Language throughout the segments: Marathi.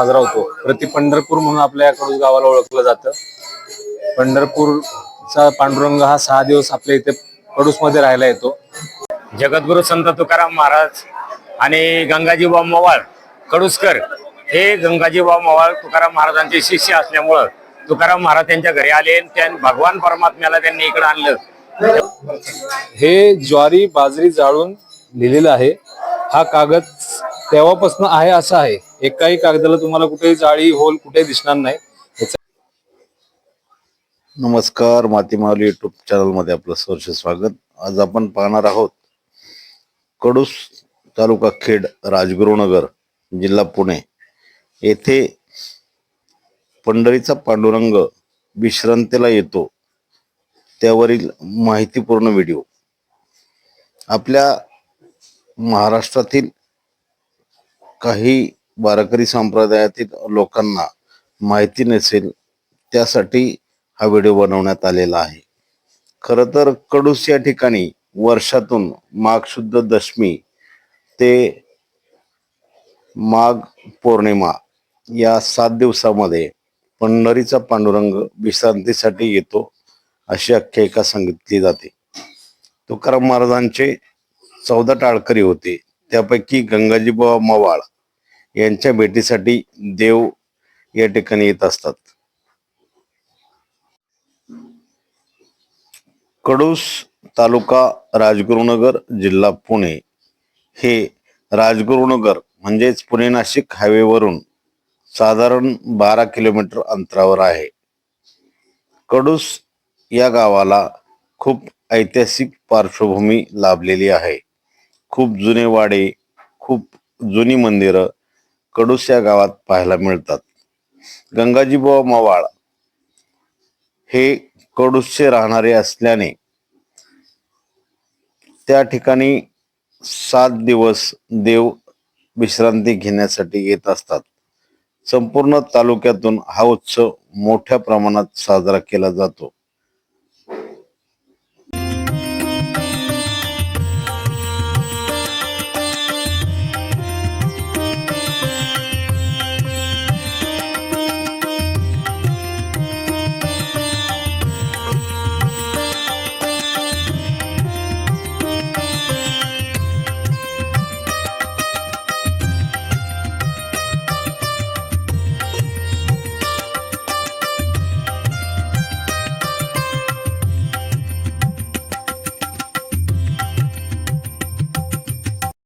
साजरा होतो. प्रति पंढरपूर म्हणून आपल्या या कडूस गावाला ओळखलं जातं. पंढरपूरचा पांडुरंग हा सहा दिवस आपल्या इथे कडूसमध्ये राहायला येतो. जगद्गुरु संत तुकाराम महाराज आणि गंगाजीबा मवाळ कडुसकर हे गंगाजीबा मवाळ तुकाराम महाराजांचे शिष्य असल्यामुळं तुकाराम महाराज त्यांच्या घरी आले आणि त्या भगवान परमात्म्याला त्यांनी इकडे आणलं. हे ज्वारी बाजरी जाळून लिहिलेलं आहे. हा कागद तेव्हापासून आहे असं आहे. एकाही कागदाला तुम्हाला कुठेही जाळी होल कुठेही दिसणार नाही. नमस्कार मातीमावली युट्यूब चॅनलमध्ये आपलं सहर्ष स्वागत. आज आपण पाहणार आहोत कडूस तालुका खेड राजगुरुनगर जिल्हा पुणे. येथे पंढरीचा पांडुरंग विश्रांतीला येतो. त्यावरील माहितीपूर्ण व्हिडिओ. आपल्या महाराष्ट्रातील काही वारकरी संप्रदायातील लोकांना माहिती नसेल त्यासाठी हा व्हिडिओ बनवण्यात आलेला आहे. खरं तर कडूस या ठिकाणी वर्षातून माघ शुद्ध दशमी ते माघ पौर्णिमा या सात दिवसामध्ये पंढरीचा पांडुरंग विश्रांतीसाठी येतो अशी आख्यायिका सांगितली जाते. तुकाराम महाराजांचे चौदा टाळकरी होते. त्यापैकी गंगाजीबाबा मवाळ यांच्या भेटीसाठी देव या ठिकाणी येत असतात. कडूस तालुका राजगुरुनगर जिल्हा पुणे हे राजगुरुनगर म्हणजेच पुणे नाशिक हायवेवरून साधारण बारा किलोमीटर अंतरावर आहे. कडूस या गावाला खूप ऐतिहासिक पार्श्वभूमी लाभलेली आहे. खूप जुने वाडे खूप जुनी मंदिरं कडूस या गावात पाहायला मिळतात. गंगाजीबाबा मवाळ हे कडूसचे राहणारे असल्याने त्या ठिकाणी सात दिवस देव विश्रांती घेण्यासाठी येत असतात. संपूर्ण तालुक्यातून हा उत्सव मोठ्या प्रमाणात साजरा केला जातो.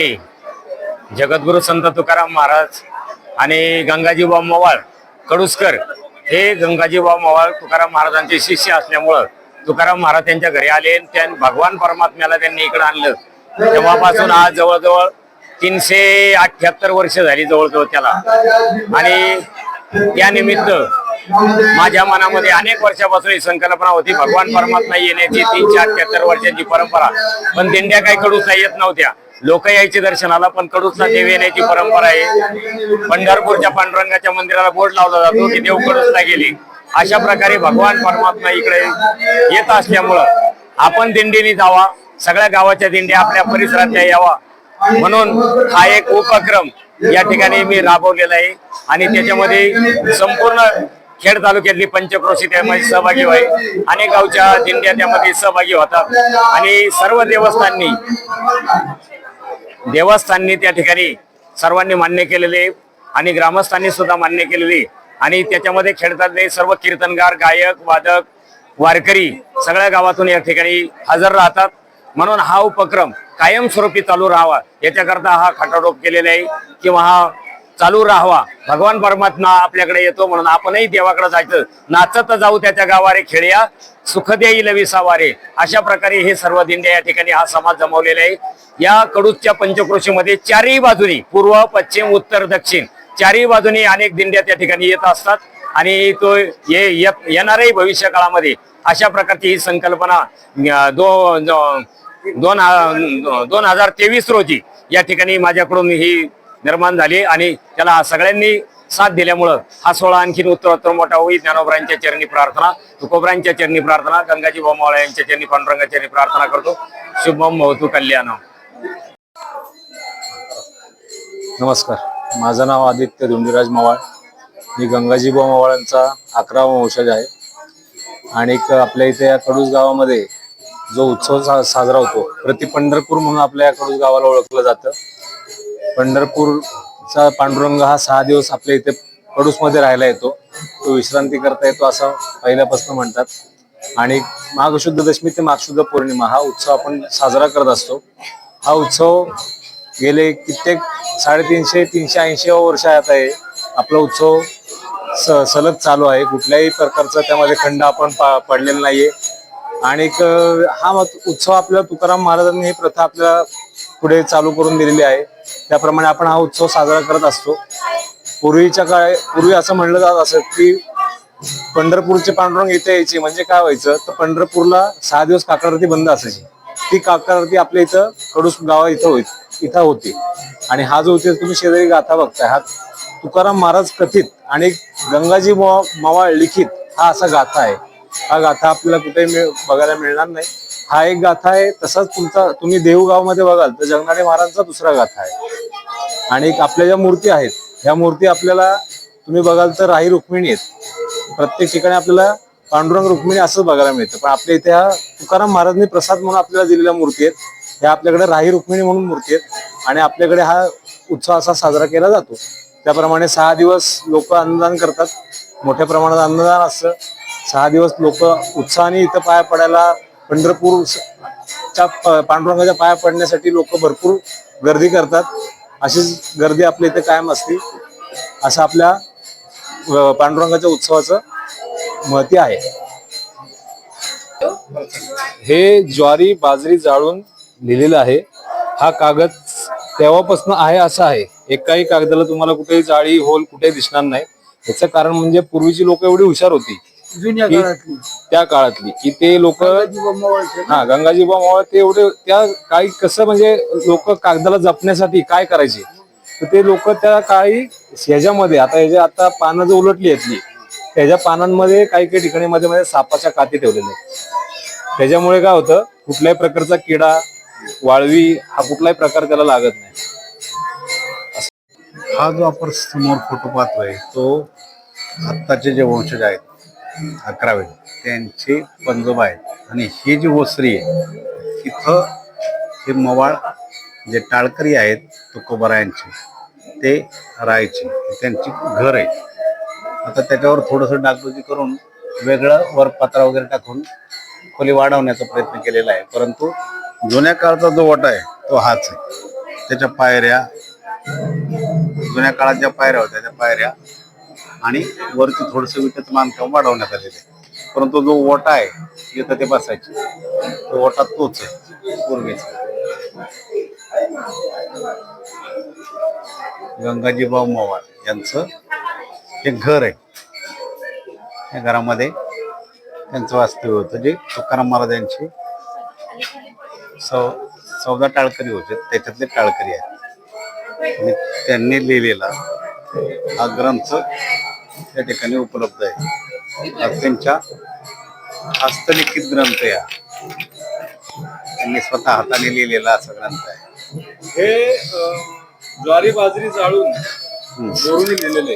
जगद्गुरु संत तुकाराम महाराज आणि गंगाजीबा मवाळ कडुसकर हे गंगाजीबा मवाळ तुकाराम महाराजांचे शिष्य असल्यामुळं तुकाराम महाराज त्यांच्या घरी आले आणि भगवान परमात्म्याला त्यांनी इकडे आणलं. तेव्हापासून आज जवळजवळ तीनशे अठ्याहत्तर वर्ष झाली जवळजवळ त्याला. आणि त्यानिमित्त माझ्या मनामध्ये अनेक वर्षापासून ही संकल्पना होती भगवान परमात्मा येण्याची तीनशे अठ्याहत्तर वर्षांची परंपरा. पण दिंड्या काही कडूसला येत नव्हत्या. लोक यायचे दर्शनाला पण कडूसला देव येण्याची परंपरा आहे. पंढरपूरच्या पांडुरंगाच्या मंदिराला बोर्ड लावला जातो की देव कडूसला गेली. अशा प्रकारे भगवान परमात्मा इकडे येत असल्यामुळं आपण दिंडीने जावा सगळ्या गावाच्या दिंड्या आपल्या परिसरातल्या यावा. म्हणून हा एक उपक्रम या ठिकाणी मी राबवलेला आहे. आणि त्याच्यामध्ये संपूर्ण खेड तालुक्यातली पंचक्रोशी त्यामध्ये सहभागी व्हाय अनेक गावच्या दिंड्या त्यामध्ये सहभागी होतात. आणि सर्व देवस्थांनी देवस्थाननी त्या ठिकाणी सर्वांनी मान्य केलेले आणि ग्रामस्थांनी सुद्धा मान्य केलेली. आणि त्याच्यामध्ये खेळतातले सर्व कीर्तनगार गायक वादक वारकरी सगळ्या गावातून या ठिकाणी हजर राहतात. म्हणून हा उपक्रम कायमस्वरूपी चालू राहावा. याच्याकरता हा खटाटोप केलेला आहे. किंवा हा चालू राहावा. भगवान परमात्मा आपल्याकडे येतो म्हणून आपणही देवाकडे जायचं. नाचत जाऊ त्याच्या गावारे खेड्या सुख देईल विसावारे. अशा प्रकारे हे सर्व दिंड्या या ठिकाणी हा समाज जमवलेला आहे. या कडूच्या पंचक्रोशीमध्ये चारही बाजूनी पूर्व पश्चिम उत्तर दक्षिण चारही बाजूनी अनेक दिंड्या त्या ठिकाणी येत असतात. आणि तो ये येत- येणारही भविष्य काळामध्ये अशा प्रकारची ही संकल्पना दो दो- दोन दोन हजार तेवीस रोजी या ठिकाणी माझ्याकडून ही निर्माण झाली आणि त्याला सगळ्यांनी साथ दिल्यामुळं हा सोहळा आणखीन उत्तरोत्तर मोठा होईल. ज्ञानोबरांच्या चरणी प्रार्थना तुकोबरांच्या चरणी प्रार्थना गंगाजी बोमावळा यांच्या चरणी पांडुरंगा चरणी प्रार्थना करतो. शुभम भवतु कल्याण. नमस्कार. माझं नाव आदित्य धुंडीराज मवाळ. मी गंगाजी बोमावळांचा अकरावा वंशज आहे. आणि आपल्या इथे या कडूस गावामध्ये जो उत्सव सा- साजरा होतो प्रति पंढरपूर म्हणून आपल्या या कडूस गावाला ओळखलं जातं. पंढरपूरचा पांडुरंग हा सहा दिवस आपल्या इथे पडूसमध्ये राहायला येतो. तो विश्रांती करता येतो असं पहिल्यापासून म्हणतात. आणि माघशुद्ध दशमी ते माघशुद्ध पौर्णिमा हा उत्सव आपण साजरा करत असतो. हा उत्सव गेले कित्येक साडेतीनशे तीनशे ऐंशी वर्ष आता आहे. आपला उत्सव स- सलग चालू आहे. कुठल्याही प्रकारचा त्यामध्ये खंड आपण पा- पडलेला नाहीये. आणि हा मत- उत्सव आपल्याला तुकाराम महाराजांनी ही प्रथा आपल्याला पुढे चालू करून दिलेली आहे. त्याप्रमाणे आपण हा उत्सव साजरा करत असतो. पूर्वीच्या काळ पूर्वी असं म्हणलं जात असत की पंढरपूरचे पांडुरंग इथे यायचे. म्हणजे काय व्हायचं? तर पंढरपूरला सहा दिवस काकडारती बंद असायची. ती काकडारती आपल्या इथं कडूस गावा इथं होई इथं होती. आणि हा जो इथे तुम्ही शेजारी गाथा बघताय हा तुकाराम महाराज कथित आणि गंगाजी मवाळ लिखित हा असा गाथा आहे. हा गाथा आपल्याला कुठेही मिळ- बघायला मिळणार नाही. हा एक गाथा आहे. तसाच तुमचा तुम्ही देवगावमध्ये बघाल तर जगनाडे महाराजांचा दुसरा गाथा आहे. आणि एक आपल्या ज्या मूर्ती आहेत ह्या मूर्ती आपल्याला तुम्ही बघाल तर राही रुक्मिणी आहेत. प्रत्येक ठिकाणी आपल्याला पांडुरंग रुक्मिणी असंच बघायला मिळतं. पण आपल्या इथे ह्या तुकाराम महाराजांनी प्रसाद म्हणून आपल्याला दिलेल्या मूर्ती आहेत. ह्या आपल्याकडे राही रुक्मिणी म्हणून मूर्ती आहेत. आणि आपल्याकडे हा उत्सव असा साजरा केला जातो. त्याप्रमाणे सहा दिवस लोक अन्नदान करतात. मोठ्या प्रमाणात अन्नदान असतं. सहा दिवस लोक उत्साहाने इथं पाया पडायला पंढरपूर च्या पांडुरंगाच्या पाया पडण्यासाठी लोक भरपूर गर्दी करतात. अशीच गर्दी आपल्या इथे कायम असते असं आपल्या पांडुरंगाच्या उत्सवाचं महती आहे. हे ज्वारी बाजरी जाळून लिहिलेलं आहे. हा कागद तेव्हापासून आहे असं आहे. एकाही कागदाला तुम्हाला कुठेही जाळी होल कुठेही दिसणार नाही. याचं कारण म्हणजे पूर्वीची लोक एवढी हुशार होती. जुन्या की काळातली. त्या काळातली की ते लोक जीवा मवाळचे ना. हा गंगाजी मावळ ते एवढे त्या काही कसं म्हणजे लोक कागदाला जपण्यासाठी काय करायचे? तर ते लोक त्या काळी ह्याच्यामध्ये आता ह्याच्या आता पानं जर उलटली यातली त्याच्या पानांमध्ये काही काही ठिकाणी मध्ये मध्ये सापाच्या काती ठेवलेल्या आहेत. त्याच्यामुळे काय होतं कुठल्याही प्रकारचा किडा वाळवी हा कुठलाही प्रकार त्याला लागत नाही. हा जो आपण समोर फोटो पाहतोय तो आत्ताचे जे वंशज आहेत अकरावे त्यांचे पंजोबा आहेत. आणि ही जी ओसरी आहे तिथं हे मवाळ जे टाळकरी आहेत तुकोबरायांचे ते राहायचे. त्यांची घर आहे. आता त्याच्यावर थोडंसं डागडुजी करून वेगळं वर पत्रा वगैरे टाकून खोली वाढवण्याचा प्रयत्न केलेला आहे. परंतु जुन्या काळचा जो वटा आहे तो हाच आहे. त्याच्या पायऱ्या जुन्या काळात ज्या पायऱ्या होत्या त्या पायऱ्या आणि वरती थोडस विटेचं बांधकाम वाढवण्यात आलेलं आहे. परंतु जो ओटा आहे इथं ते बसायचे. तो ओटा तोच आहे पूर्वीचा. गंगाजीभाऊ मवाळ यांचं हे घर आहे. या घरामध्ये त्यांचं वास्तव्य होतं जे तुकाराम महाराज यांचे सौ चौदा टाळकरी होते. त्याच्यातले टाळकरी आहेत. आणि त्यांनी लिहिलेला हा ग्रंथ त्या ठिकाणी उपलब्ध आहे. त्यांच्या हस्तलिखित ग्रंथ या. त्यांनी स्वतः हाताने लिहिलेला असा ग्रंथ आहे. हे ज्वारी बाजरी जाळून लिहिलेले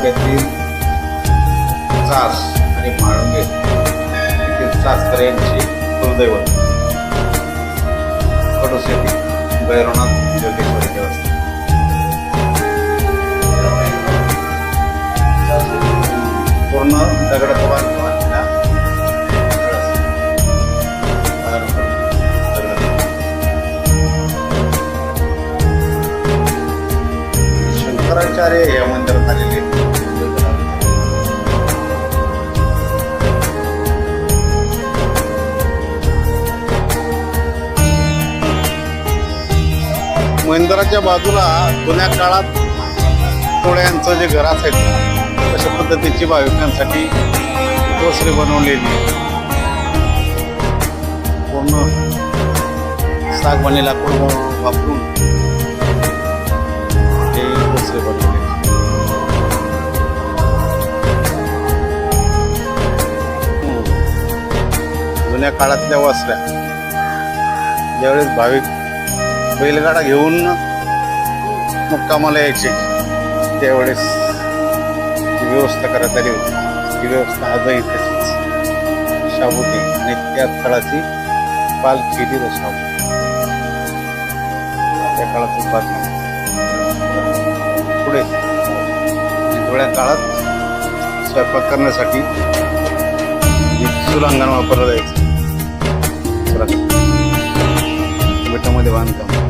तालुक्यातील चास आणि म्हाळुंगे येथील चासकर यांची कुलदैवत कडूस येथील भैरवनाथ योगेश्वरी देवस्थान. पूर्ण दगडाचं बांधकाम असलेला शंकराचार्य या मंदिरात आलेले मंदिराच्या बाजूला जुन्या काळात टोळ्यांचं जे घर असायचं तशा पद्धतीची भाविकांसाठी कोसरी बनवलेली पूर्ण सागवानी लाकूड वापरून ते कोसरे बनवले जुन्या काळातल्या वसऱ्या ज्यावेळेस भाविक बैलगाडा घेऊन मुक्कामाला यायचे. त्यावेळेस जी व्यवस्था करण्यात आली होती ती व्यवस्था आजही तशीच. शाबुती आणि त्या काळाची पालखी ती शाबू त्या काळाची बातमी पुढे. थोड्या काळात स्वयंपाक करण्यासाठी सुरांगण वापरलं जायचं. सुरांगण. विटामध्ये बांधकाम.